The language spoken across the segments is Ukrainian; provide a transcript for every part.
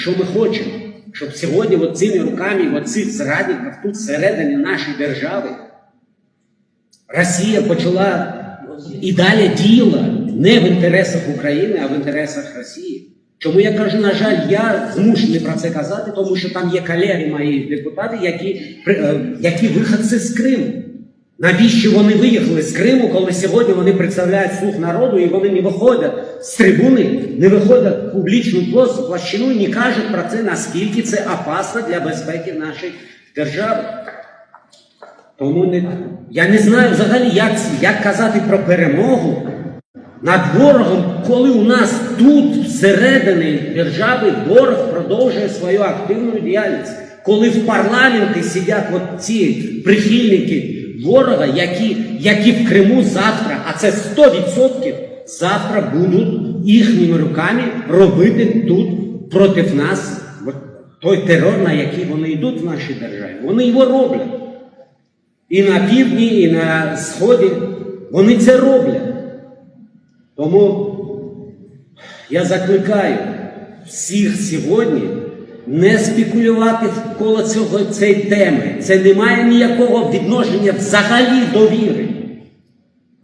що ми хочемо, щоб сьогодні цими руками оцих зрадників тут всередині нашої держави Росія почала і далі діяла не в інтересах України, а в інтересах Росії. Чому я кажу, на жаль, я змушений про це казати, тому що там є колеги мої депутати, які, е, які виходці з Криму. Навіщо вони виїхали з Криму, коли сьогодні вони представляють слух народу і вони не виходять з трибуни, не виходять в публічну площину і не кажуть про це, наскільки це опасно для безпеки нашої держави. Тому не, я не знаю взагалі, як, як казати про перемогу над ворогом, коли у нас тут, всередині держави, ворог продовжує свою активну діяльність. Коли в парламенті сидять от ці прихильники ворога, які, які в Криму завтра, а це 100%, завтра будуть їхніми руками робити тут проти нас той терор, на який вони йдуть в нашій державі. Вони його роблять. І на півдні, і на сході вони це роблять. Тому я закликаю всіх сьогодні не спекулювати навколо цього цієї теми. Це не має ніякого відношення взагалі до віри.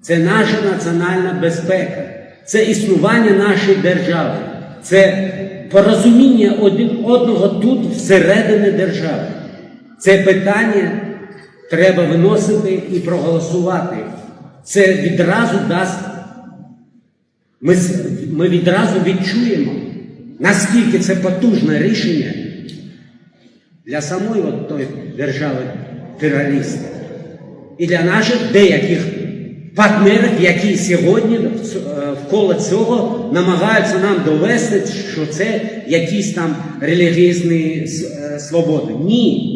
Це наша національна безпека, це існування нашої держави, це порозуміння один одного тут всередині держави. Це питання треба виносити і проголосувати. Це відразу дасть. Ми, ми відразу відчуємо, наскільки це потужне рішення для самої от тої держави терориста і для наших деяких партнерів, які сьогодні в- е, вколо цього намагаються нам довести, що це якісь там релігійні е, свободи. Ні.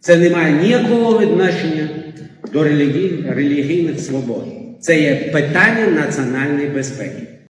Це не має ніякого відношення до релігійних свобод. Це є питання національної безпеки.